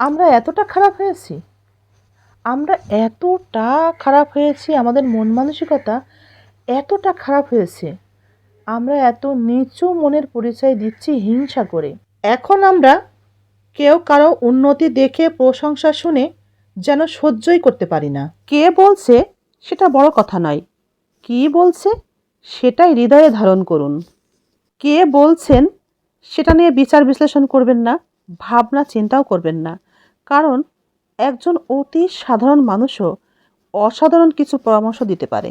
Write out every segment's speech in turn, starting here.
আমরা এতটা খারাপ হয়েছি? আমরা এতটা খারাপ হয়েছি, আমাদের মন মানসিকতা এতটা খারাপ হয়েছে। আমরা এত নিচু মনের পরিচয় দিচ্ছি হিংসা করে। এখন আমরা কেউ কারও উন্নতি দেখে প্রশংসা শুনে যেন সহ্যই করতে পারি না। কে বলছে সেটা বড় কথা নয়। কী বলছে সেটাই হৃদয়ে ধারণ করুন। কে বলছেন সেটা নিয়ে বিচার বিশ্লেষণ করবেন না, ভাবনা চিন্তাও করবেন না। কারণ একজন অতি সাধারণ মানুষও অসাধারণ কিছু পরামর্শ দিতে পারে।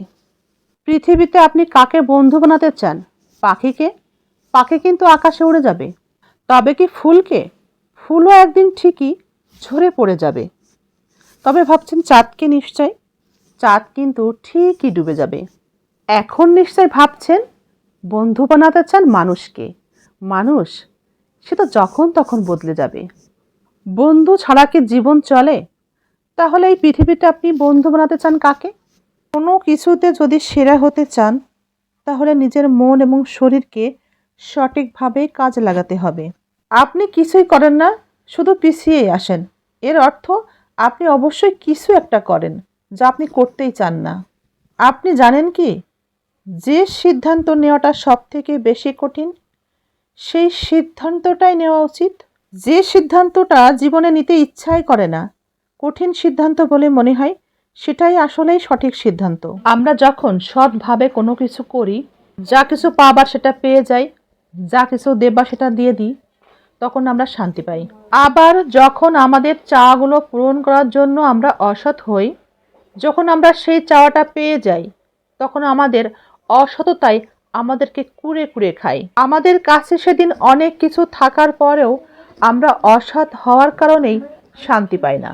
পৃথিবীতে আপনি কাকে বন্ধু বানাতে চান? পাখিকে? পাখি কিন্তু আকাশে উড়ে যাবে। তবে কি ফুলকে? ফুলও একদিন ঠিকই ঝরে পড়ে যাবে। তবে ভাবছেন চাঁদকে নিশ্চয়? চাঁদ কিন্তু ঠিকই ডুবে যাবে। এখন নিশ্চয় ভাবছেন বন্ধু বানাতে চান মানুষকে। মানুষ সে তো যখন তখন বদলে যাবে। বন্ধু ছাড়া কি জীবন চলে? তাহলে এই পৃথিবীতে আপনি বন্ধু বানাতে চান কাকে? কোনো কিছুতে যদি সেরা হতে চান, তাহলে নিজের মন এবং শরীরকে সঠিকভাবে কাজে লাগাতে হবে। আপনি কিছুই করেন না, শুধু পিছিয়েই আসেন। এর অর্থ, আপনি অবশ্যই কিছু একটা করেন, যা আপনি করতেই চান না। আপনি জানেন কি? যে সিদ্ধান্ত নেওয়াটা সব থেকে বেশি কঠিন, সেই সিদ্ধান্তটাই নেওয়া উচিত। যে সিদ্ধান্তটা জীবনে নিতে ইচ্ছাই করে না, কঠিন সিদ্ধান্ত বলে মনে হয়, সেটাই আসলেই সঠিক সিদ্ধান্ত। আমরা যখন সৎভাবে কোনো কিছু করি, যা কিছু পাবার সেটা পেয়ে যাই, যা কিছু দেবার সেটা দিয়ে দিই, তখন আমরা শান্তি পাই। আবার যখন আমাদের চাওয়াগুলো পূরণ করার জন্য আমরা অসৎ হই, যখন আমরা সেই চাওয়াটা পেয়ে যাই, তখন আমাদের অসততাই আমাদেরকে কুড়ে কুড়ে খায়। আমাদের কাছে সেদিন অনেক কিছু থাকার পরেও আমরা অসৎ হওয়ার কারণেই শান্তি পাই না।